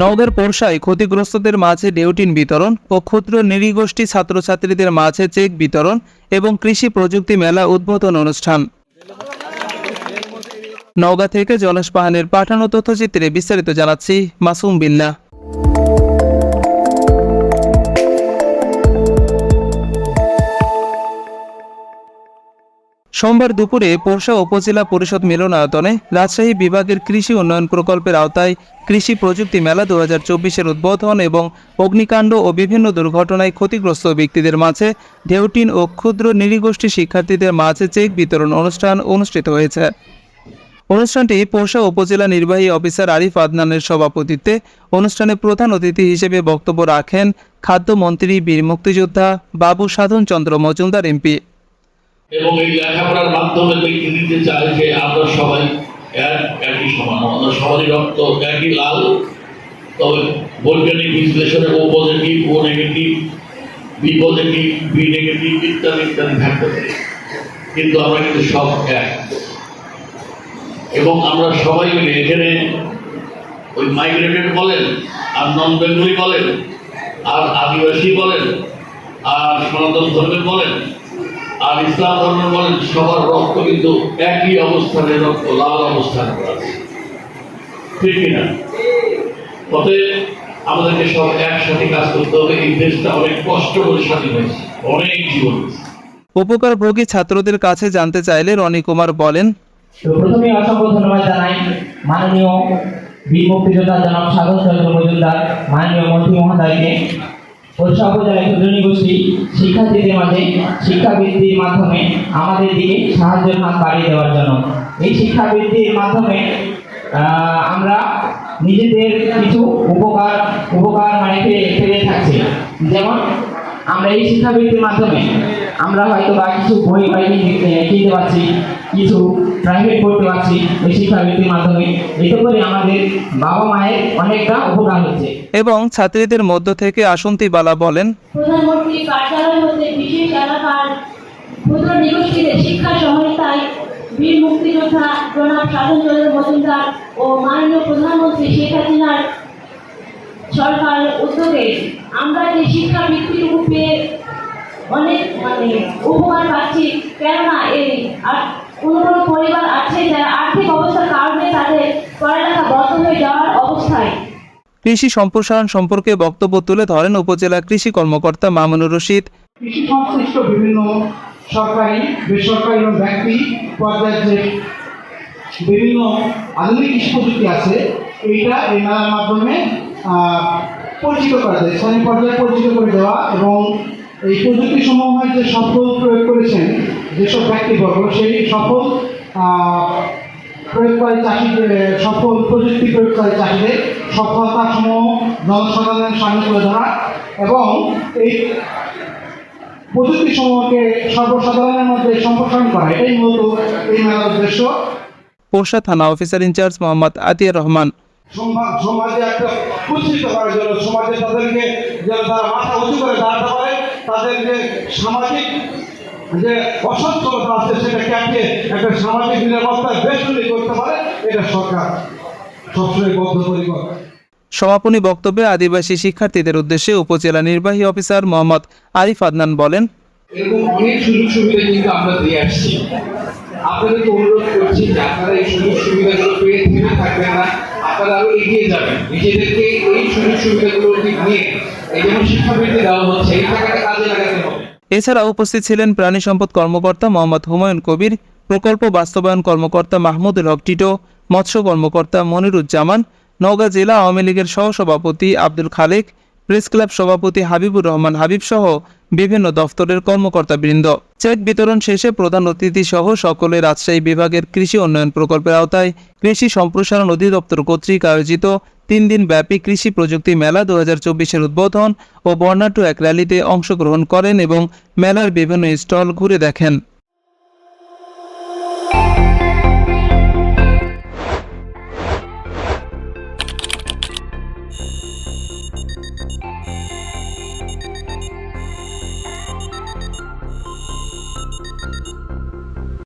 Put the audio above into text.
নওগাঁর পোরশায় ক্ষতিগ্রস্তদের মাঝে ডেউটিন বিতরণ ও ক্ষুদ্র নৃগোষ্ঠী ছাত্রছাত্রীদের মাঝে চেক বিতরণ এবং কৃষি প্রযুক্তি মেলা উদ্বোধন অনুষ্ঠান। নওগাঁ থেকে জলেশ পাহানের পাঠানো তথ্যচিত্রে বিস্তারিত জানাচ্ছি মাসুম বিল্লা। সোমবার দুপুরে পোরশা উপজেলা পরিষদ মিলনায়তনে রাজশাহী বিভাগের কৃষি উন্নয়ন প্রকল্পের আওতায় কৃষি প্রযুক্তি মেলা দু হাজার চব্বিশের উদ্বোধন এবং অগ্নিকাণ্ড ও বিভিন্ন দুর্ঘটনায় ক্ষতিগ্রস্ত ব্যক্তিদের মাঝে ঢেউটিন ও ক্ষুদ্র নৃগোষ্ঠী শিক্ষার্থীদের মাঝে চেক বিতরণ অনুষ্ঠান অনুষ্ঠিত হয়েছে। অনুষ্ঠানটি পোরশা উপজেলা নির্বাহী অফিসার আরিফ আদনানের সভাপতিত্বে অনুষ্ঠানে প্রধান অতিথি হিসেবে বক্তব্য রাখেন খাদ্যমন্ত্রী বীর মুক্তিযোদ্ধা বাবু সাধন চন্দ্র মজুমদার এমপি। এবং এই লেখাপড়ার মাধ্যমে দেখে দিতে চাই যে আমরা সবাই এক, একই সমান। আমাদের সবারই রক্ত একই লাল। তবে বৈজ্ঞানিক বিশ্লেষণে O positive, O negative, B positive, B negative ইত্যাদি ইত্যাদি থাকতে পারে কিন্তু আমরা কিন্তু সব এক। এবং আমরা সবাই মিলে এখানে ওই মাইগ্রেটেড বলেন, আর নন বেঙ্গলি বলেন, আর আদিবাসী বলেন, আর সনাতন ধর্মের বলেন আর ইসলাম ধর্ম বলেন সবার রক্ত কিন্তু একই অবস্থানে রক্ত লাল অবস্থানে আছে ঠিক কিনা? অতএব আমাদেরকে সব একসাথে কাজ করতে হবে এই দেশটা অনেক কষ্ট করে স্বাধীন হয়েছে অনেক জীবন দিয়েছে। উপকারভোগী ছাত্রদের কাছে জানতে চাইলে রনি কুমার বলেন তো প্রথমে অসংখ্য ধন্যবাদ জানাই মাননীয় বীর মুক্তিযোদ্ধা জনাব সাগর চন্দ্র মজুমদার মাননীয় মন্ত্রী মহোদয়কে। বর্ষা উপজেলা ক্ষুদ্রনী গোষ্ঠী শিক্ষার্থীদের মাঝে শিক্ষাবৃত্তির মাধ্যমে আমাদের দিকে সাহায্যের হাত বাড়িয়ে দেওয়ার জন্য। এই শিক্ষাবৃত্তির মাধ্যমে আমরা নিজেদের কিছু উপকার উপকার মানে ফেলে থাকছি যেমন আমরা এই শিক্ষাবৃত্তির মাধ্যমে আমরা হয়তো বা কিছু বই কিনতে পারছি কিছু প্রাইভেট পড়তে পারছি এই শিক্ষাবৃত্তির মাধ্যমে। এতে করে আমাদের বাবা মায়ের অনেকটা উপকার হচ্ছে। এবং ছাত্রীদের মধ্য থেকে আসন্তি বালা বলেন প্রধানমন্ত্রী কার্যালয় হতে বিশেষ এলাকার ক্ষুদ্র নিগোষ্ঠীদের শিক্ষা সহায়তায় বীর মুক্তিযোদ্ধা জনাব সাধন চন্দ্র মজুমদার ও মাননীয় প্রধানমন্ত্রী শেখ হাসিনার সরকার উদ্যোগে আমরা যে শিক্ষা বৃত্তিটুকু পেয়ে অনেক মানে উপকার পাচ্ছি কেননা এই কোনো কোনো পরিবার আছে যারা আর্থিক অবস্থার কারণে তাদের পড়ালেখা বন্ধ হয়ে যাওয়ার অবস্থায়। কৃষি সম্প্রসারণ সম্পর্কে বক্তব্য তুলে ধরেন উপজেলা কৃষি কর্মকর্তা মামুনুর রশিদ। কৃষি সংশ্লিষ্ট বিভিন্ন সরকারি বেসরকারি এবং ব্যক্তি পর্যায়ের যে বিভিন্ন আধুনিক কৃষি প্রযুক্তি আছে এইটা এই মেলার মাধ্যমে পরিচিত করা যায়। স্থানীয় পর্যায়ে পরিচিত করে দেওয়া এবং এই প্রযুক্তি সমূহের যে সফল প্রয়োগ করেছেন, যেসব ব্যক্তিবর্গ, সেই সফল প্রয়োগকারী চাষিদের, সফল প্রযুক্তি প্রয়োগকারী চাষিদের সফলতা সমূহ জনসাধারণের সামনে তুলে ধরা এবং এই প্রযুক্তি সমূহকে সর্বসাধারণের মধ্যে সম্প্রসারণ করা, এটাই মূলত এই মেলার উদ্দেশ্য। পোরশা থানা officer in charge Mohammad Atiar Rahman সমাজ- সমাজে একটা প্রতিষ্ঠিত করার জন্য সমাজে তাদেরকে যেন তারা মাথা উঁচু করে দাঁড়াতে পারে তাদের যে সামাজিক যে অসচ্ছলতা আছে সেটা কাটিয়ে একটা সামাজিক নিরাপত্তা বেষ্টনী করতে পারে এটা সরকার সবসময় বদ্ধপরিকর। সমাপনী বক্তব্যে আদিবাসী শিক্ষার্থীদের উদ্দেশ্যে উপজেলা নির্বাহী অফিসার মোহাম্মদ আরিফ আদনান বলেন এরকম অনেক সুযোগ সুবিধা কিন্তু আমরা দিয়ে আসছি। আপনাদেরকে অনুরোধ করছি যে আপনারা এই সুযোগ সুবিধাগুলো পেয়ে থেমে থাকবেন। এগিয়ে যাবে। নিজেদেরকে এই সুযোগ সুবিধাগুলো নিয়ে এই যেমন শিক্ষাবৃত্তি দেওয়া হচ্ছে, এই টাকাটা কাজে লাগাতে হবে। এছাড়া উপস্থিত ছিলেন প্রাণী সম্পদ কর্মকর্তা মোহাম্মদ হুমায়ুন কবির, প্রকল্প বাস্তবায়ন কর্মকর্তা মাহমুদুল হক টিটো, মৎস্য কর্মকর্তা মনিরুজ্জামান, নওগাঁ জেলা আওয়ামী লীগের সহসভাপতি আব্দুল খালেক প্রেস ক্লাব সভাপতি হাবিবুর রহমান হাবিব সহ বিভিন্ন দফতরের কর্মকর্তাবৃন্দ। চেক বিতরণ শেষে প্রধান অতিথি সহ সকলে রাজশাহী বিভাগের কৃষি উন্নয়ন প্রকল্পের আওতায় কৃষি সম্প্রসারণ অধিদপ্তর কর্তৃক আয়োজিত তিন দিন ব্যাপী কৃষি প্রযুক্তি মেলা দু হাজার চব্বিশের উদ্বোধন ও বর্ণাঢ্য এক র্যালিতে অংশগ্রহণ করেন এবং মেলার বিভিন্ন স্টল ঘুরে দেখেন।